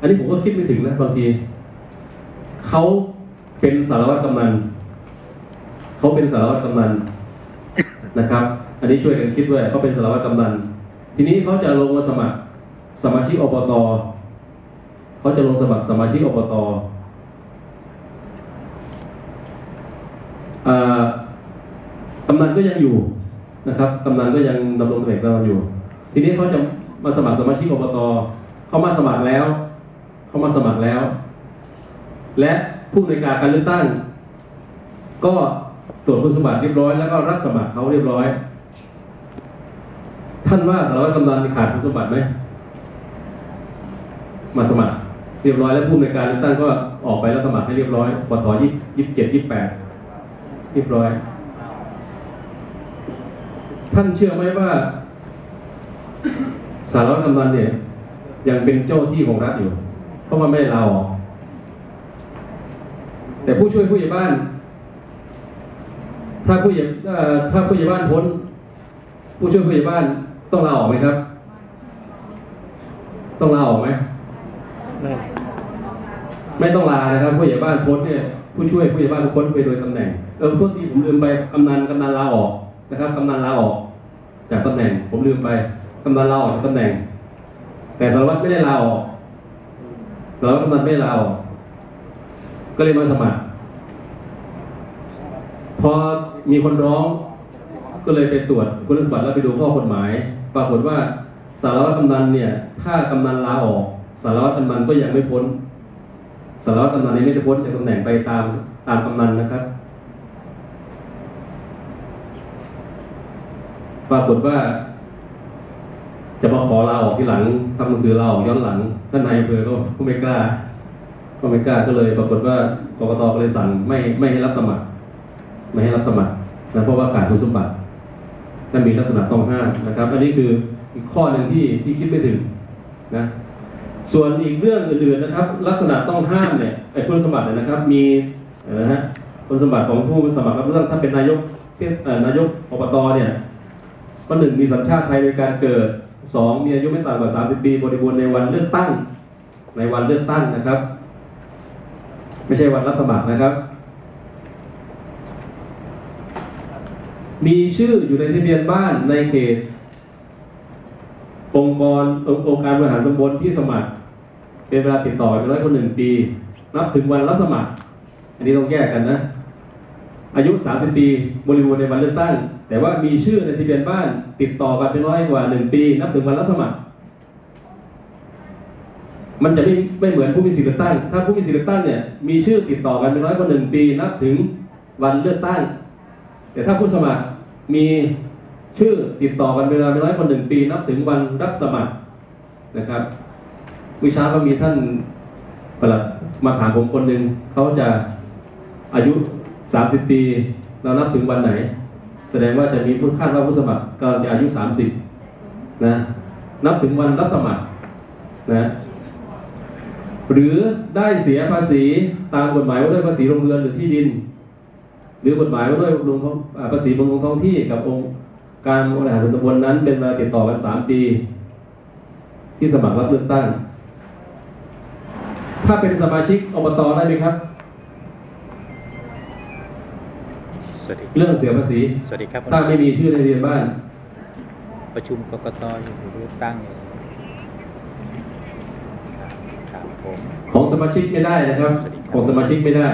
อันนี้ผมก็คิดไม่ถึงนะบางที เขาเป็นสารวัตรกำนันเขาเป็นสารวัตรกำนันนะครับ อันนี้ช่วยกันคิดด้วยเขาเป็นสารวัตรกำนันทีนี้เขาจะลงมาสมัครสมาชิกอบตเขาจะลงสมัครสมาชิกอบตอ่ากำนันก็ยังอยู่นะครับกำนันก็ยังดำรงตำแหน่งกำนันอยู่ ทีนี้เขาจะมาสมัครสมาชิกอบตเขามาสมัครแล้ว เขามาสมัครแล้ว และผู้ในการการเลือกตั้ง ก็ตรวจคุณสมบัติเรียบร้อยแล้วก็รับสมัครเขาเรียบร้อย ท่านว่าสารวัตรกำนันขาดคุณสมบัติไหมมาสมัคร เรียบร้อยแล้วผู้ในการเลือกตั้งก็ออกไปแล้วสมัครให้เรียบร้อยปทยี่ยี่สิบเจ็ดยี่สิบแปดเรียบร้อย ท่านเชื่อไหมว่าสารวัตรกำนันเนี่ยยังเป็นเจ้าที่ของรัฐอยู่ เพราะมันไม่ได้ลาออกแต่ผู้ช่วยผู้ใหญ่บ้าน ถ้าผู้ใหญ่เอ่อถ้าผู้ใหญ่บ้านพ้น ผู้ช่วยผู้ใหญ่บ้านต้องลาออกไหมครับ ต้องลาออกไหมไม่ต้องลานะครับ ผู้ใหญ่บ้านพ้นเนี่ยผู้ช่วยผู้ใหญ่บ้านพ้นไปโดยตำแหน่งเออโทษทีผมลืมไปกำนันกำนันลาออกนะครับกำนันลาออก จากตำแหน่ง ผมลืมไปกำนันลาออกจากตำแหน่ง แต่สารวัตรไม่ได้ลาออก สารวัตรกำนันไม่ลาออกก็เลยมาสมัคร พอมีคนร้อง ก็เลยไปตรวจคุณสมบัติแล้วไปดูข้อกฎหมาย ปรากฏว่าสารวัตรกำนันเนี่ย ถ้ากำนันลาออกสารวัตรกำนันก็ยังไม่พ้นสารวัตรกำนันนี้ไม่ได้พ้นจากตำแหน่งไปตามตามกำนันนะครับ ปรากฏว่า จะมาขอลาออกทีหลังทำหนังสือลาออกย้อนหลัง ท่านนายอำเภอก็ก็ไม่กล้า ก็ไม่กล้าก็เลยปรากฏว่ากรกตก็เลยสั่งไม่ไม่ให้รับสมัคร ไม่ให้รับสมัครนะเพราะว่าขาดคุณสมบัตินั่นมีลักษณะต้องห้ามนะครับ อันนี้คืออีกข้อหนึ่งที่ที่คิดไม่ถึงนะส่วนอีกเรื่องอื่นๆนะครับ ลักษณะต้องห้ามเนี่ยไอ้คุณสมบัติเนี่ยนะครับ มีนะฮะคุณสมบัติของผู้สมัครรับเลือกถ้าเป็นนายกเทศเอ่อนายกอบตเนี่ยก็หนึ่งมีสัญชาติไทยโดยการเกิด สองมีอายุไม่ต่ำกว่า 30 ปีบริบูรณ์ในวันเลือกตั้ง ในวันเลือกตั้งนะครับ ไม่ใช่วันรับสมัครนะครับ มีชื่ออยู่ในทะเบียนบ้านในเขต องค์กรองค์การบริหารตำบลที่สมัคร เป็นเวลาติดต่อเป็นร้อยกว่าหนึ่งปี นับถึงวันรับสมัคร อันนี้ต้องแยกกันนะ อายุ 30 ปีบริบูรณ์ในวันเลือกตั้ง แต่ว่ามีชื่อในทะเบียนบ้าน ติดต่อกันเป็นร้อยกว่าหนึ่งปี นับถึงวันรับสมัคร มันจะไม่ไม่เหมือนผู้มีสิทธิเลือกตั้ง ถ้าผู้มีสิทธิเลือกตั้งเนี่ยมีชื่อติดต่อกันเป็นร้อยกว่าหนึ่งปี นับถึงวันเลือกตั้ง แต่ถ้าผู้สมัครมีชื่อติดต่อกันเวลาเป็นร้อยกว่าหนึ่งปี นับถึงวันรับสมัครนะครับวิชาก็มีท่านประหลัดมาถามผมคนหนึ่งเขาจะอายุ 30 ปี เรานับถึงวันไหน แสดงว่าจะมีผู้คาดว่าผู้สมัครกำลังจะอายุ 30นะนับถึงวันรับสมัครนะหรือได้เสียภาษีตามกฎหมายว่าด้วยภาษีโรงเรือนหรือที่ดิน หรือกฎหมายว่าด้วยลงภาษีบำรุงท้องที่กับองค์การบริหารส่วนตำบลนั้นเป็นเวลาติดต่อกัน3ปี ที่สมัครรับเลือกตั้ง ถ้าเป็นสมาชิกอบตได้ไหมครับ วัสดีเรื่องเสียภาษี สวัสดีครับถ้าไม่มีชื่อในทะเบียนบ้าน ประชุมกกตอยู่เลือกตั้งอยู่ครับครับผมของสมาชิกไม่ได้นะครับสวัสดีครับ ของสมาชิกไม่ได้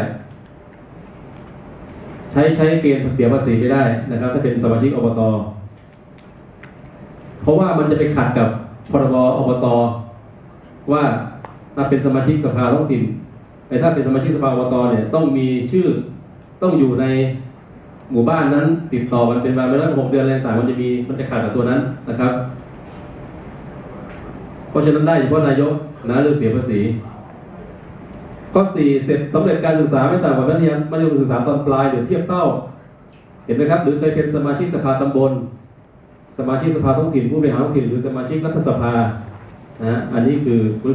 ใช้ใช้เกณฑ์เสียภาษีไม่ได้นะครับ ถ้าเป็นสมาชิกอบต เพราะว่ามันจะไปขัดกับพรบอบต ว่าถ้าเป็นสมาชิกสภาท้องถิ่นไอ้ถ้าเป็นสมาชิกสภาอบตเนี่ยต้องมีชื่อต้องอยู่ใน หมู่บ้านนั้นติดต่อกันเป็นเวลาไม่น้อยกว่าหกเดือนอะไรต่างมันจะมีมันจะขัดกับตัวนั้นนะครับ เพราะฉะนั้นได้เฉพาะนายกนะเรื่องเสียภาษี ข้อสี่เสร็จสำเร็จการศึกษาไม่ต่ำกว่ามัธยมมัธยมศึกษาตอนปลายหรือเทียบเท่า เห็นไหมครับ หรือเคยเป็นสมาชิกสภาตำบล สมาชิกสภาท้องถิ่นผู้บริหารท้องถิ่นหรือสมาชิกรัฐสภานะอันนี้คือคุณ